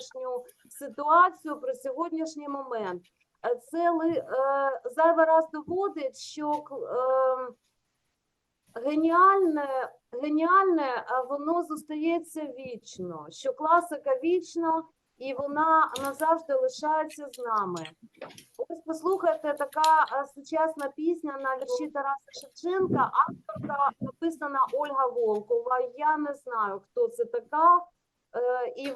сьогоднішню ситуацію, про сьогоднішній момент. Е, Це е, зайвий раз доводить, що е, геніальне, геніальне воно зостається вічно, що класика вічна і вона назавжди лишається з нами. Ось послухайте, така е, сучасна пісня на вірші Тараса Шевченка, авторка написана Ольга Волкова. Я не знаю, хто це така. Е, І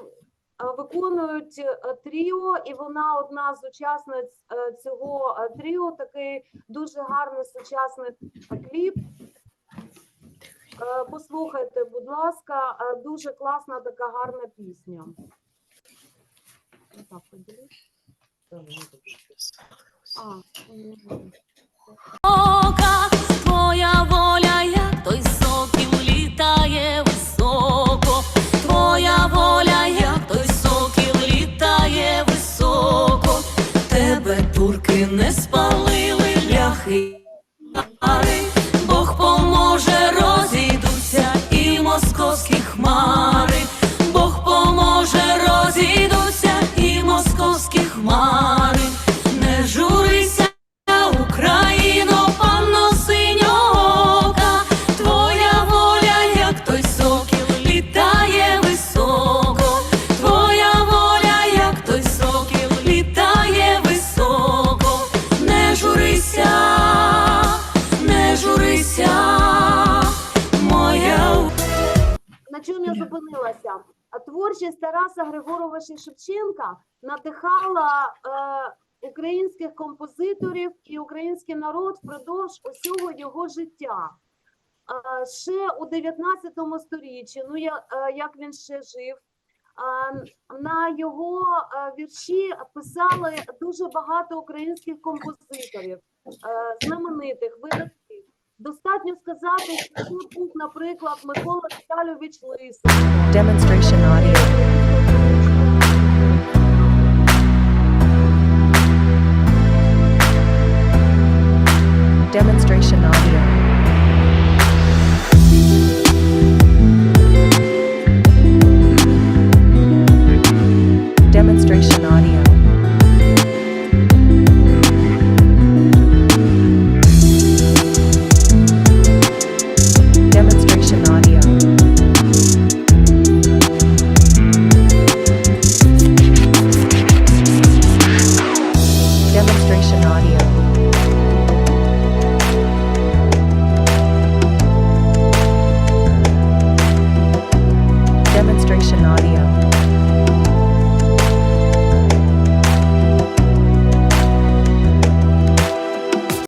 виконують е, тріо, і вона одна з учасниць е, цього е, тріо. Такий дуже гарний сучасний е, кліп. Е, Послухайте, будь ласка, е, дуже класна така гарна пісня. Ока, твоя воля, як той ляхи. Бог поможе, розійдуться і московські хмари, Бог поможе, розійдуться і московські хмари, Творчість Тараса Григоровича Шевченка надихала е, українських композиторів і український народ впродовж усього його життя. Е, ще у 19 сторіччі, ну я, е, як він ще жив, е, на його е, вірші писали дуже багато українських композиторів, е, знаменитих, видатних. Достатньо сказати, що був, наприклад, Микола Віталійович Лисов. Demonstration audio. Demonstration audio. Restriction Audio.